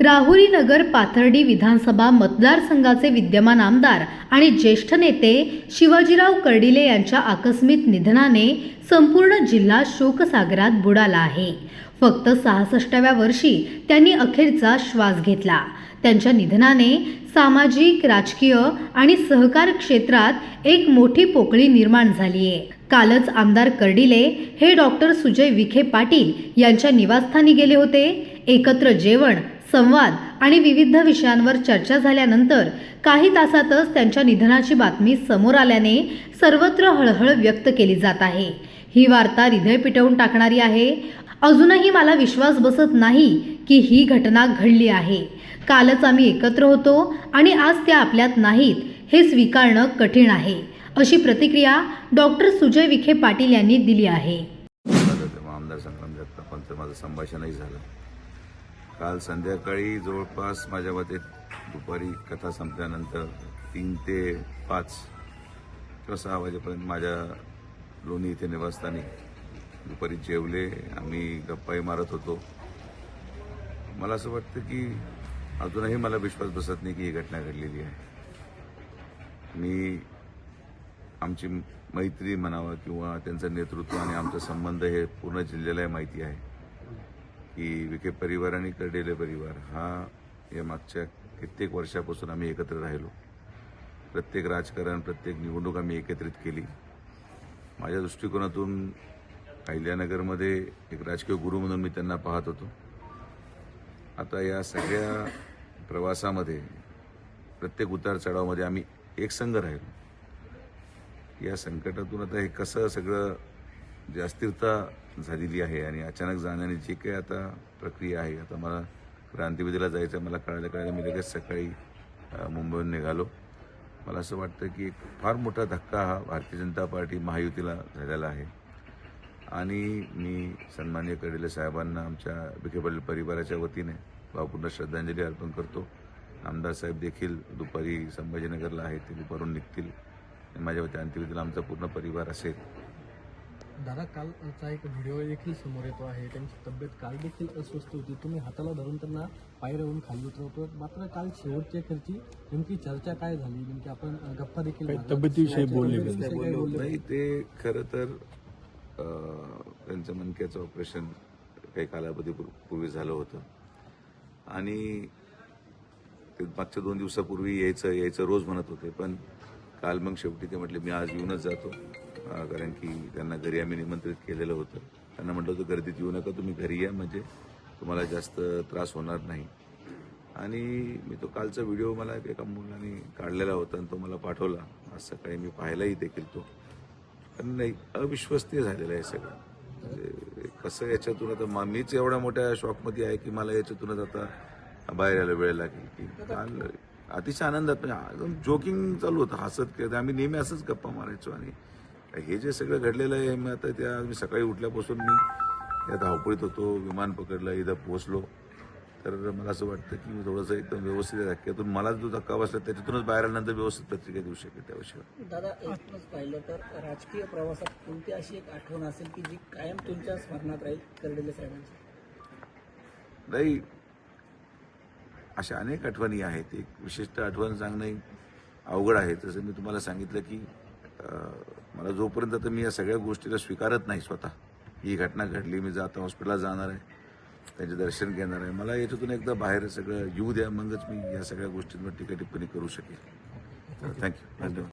राहुरी नगर पाथर्डी विधानसभा मतदारसंघाचे विद्यमान आमदार आणि ज्येष्ठ नेते शिवाजीराव कर्डिले यांच्या आकस्मिक निधनाने संपूर्ण जिल्हा शोकसागरात बुडाला आहे. फक्त सहासष्टाव्या वर्षी त्यांनी अखेरचा श्वास घेतला. त्यांच्या निधनाने सामाजिक राजकीय आणि सहकार क्षेत्रात एक मोठी पोकळी निर्माण झाली आहे. कालच आमदार कर्डिले हे डॉक्टर सुजय विखे पाटील यांच्या निवासस्थानी गेले होते. एकत्र जेवण संवाद आणि विविध विषयांवर चर्चा झाल्यानंतर काही तासातच त्यांच्या निधनाची बातमी समोर आल्याने सर्वत्र हळहळ व्यक्त केली जात आहे. ही वार्ता हृदय पिटवून टाकणारी आहे. अजूनही मला विश्वास बसत नाही की ही घटना घडली आहे. कालच आम्ही एकत्र होतो आणि आज त्या आपल्यात नाहीत हे स्वीकारणं कठीण आहे अशी प्रतिक्रिया डॉक्टर सुजय विखे पाटील यांनी दिली आहे. माझं संभाषणही झालं. काल संध्याकाळी जवळपास माझ्या मते दुपारी कथा संपल्यानंतर तीन ते पाच किंवा सहा वाजेपर्यंत माझ्या लोणी इथे निवासस्थानी दुपारी जेवले आम्ही गप्पाही मारत होतो. मला असं वाटतं की अजूनही मला विश्वास बसत नाही की ही घटना घडलेली आहे. मी आमची मैत्री म्हणावं किंवा त्यांचं नेतृत्व आणि आमचा संबंध हे पूर्ण जिल्ह्याला माहिती आहे. की विखे परिवार आणि कर्डेले परिवार हा या मागच्या कित्येक वर्षापासून आम्ही एकत्र राहिलो. प्रत्येक राजकारण प्रत्येक निवडणूक आम्ही एकत्रित केली. माझ्या दृष्टिकोनातून अहिल्यानगरमध्ये एक राजकीय गुरु म्हणून मी त्यांना पाहत होतो. आता या सगळ्या प्रवासामध्ये प्रत्येक उतार चढावामध्ये आम्ही एक संघ राहिलो. या संकटातून आता हे कसं सगळं जी अस्थिरता झालेली आहे आणि अचानक जाण्याने जी काही आता प्रक्रिया आहे आता मला क्रांतिविधीला जायचं मला कळायला कळायला मी लगेच सकाळी मुंबईहून निघालो. मला असं वाटतं की एक फार मोठा धक्का हा भारतीय जनता पार्टी महायुतीला झालेला आहे. आणि मी सन्मान्य कडेले साहेबांना आमच्या विखे पाटील परिवाराच्या वतीने भावपूर्ण श्रद्धांजली अर्पण करतो. आमदार साहेब देखील दुपारी संभाजीनगरला आहेत ते दुपारून निघतील. माझ्या वती अंत्यविधीला आमचा पूर्ण परिवार असेल. दादा कालचा एक व्हिडिओ देखील समोर येतो आहे. त्यांची तब्येत काल देखील अस्वस्थ होती. तुम्ही हाताला धरून त्यांना पायऱ्यावरून खाली उतरवतो. मात्र काल शेवटच्या खर्ची नेमकी चर्चा काय झाली? नेमकी आपण गप्पा देखील. तब्येतीविषयी बोलले नाही. ते खरं तर त्यांचं मणक्याचं ऑपरेशन काही कालावधीपूर्वी झालं होतं. आणि ते मागच्या दोन दिवसापूर्वी यायचं यायचं रोज म्हणत होते. पण काल मग शेवटी ते म्हटले मी आज येऊनच जातो. कारण की त्यांना घरी आम्ही निमंत्रित केलेलं होतं. त्यांना म्हटलं होतं गर्दीत येऊ नका तुम्ही घरी या म्हणजे तुम्हाला जास्त त्रास होणार नाही. आणि मी तो कालचा व्हिडिओ मला एका मुलाने काढलेला होता आणि तो मला पाठवला. आज सकाळी मी पाहिलाही देखील तो. कारण नाही अविश्वसनीय झालेलं आहे सगळं. म्हणजे कसं याच्यातून आता मा- मीच एवढ्या मोठ्या शॉकमध्ये आहे की मला याच्यातूनच आता बाहेर यायला वेळ लागेल. की काल अतिशय आनंदात म्हणजे जोकिंग चालू होतं हसत खेळत. आम्ही नेहमी असंच गप्पा मारायचो आणि हे जे सगळं घडलेलं आहे मी आता त्या मी सकाळी उठल्यापासून मी या धावपळीत होतो विमान पकडलं इथं पोहोचलो. तर मला असं वाटतं की मी थोडंसं एकदम व्यवस्थित धक्क्यातून मला जो धक्का बसला त्याच्यातूनच बाहेर आल्यानंतर व्यवस्थित प्रतिक्रिया देऊ शकेल त्या विषयावर. दादा एकूणच पाहिलं तर राजकीय प्रवासात कोणती अशी एक आठवण असेल की जी कायम तुमच्या स्मरणात राहील कर्डिले साहेबांची? नाही अशा अनेक आठवणी आहेत. एक विशिष्ट आठवण सांगणं अवघड आहे. जसं मी तुम्हाला सांगितलं की मला जोपर्यंत आता मी या सगळ्या गोष्टीला स्वीकारत नाही स्वतः. ही घटना घडली मी जाता हॉस्पिटलला जाणार आहे. त्यांचे दर्शन घेणार आहे. मला याच्यातून एकदा बाहेर सगळं येऊ द्या मगच मी या सगळ्या गोष्टींवर टीका टिप्पणी करू शकेल थँक्यू धन्यवाद.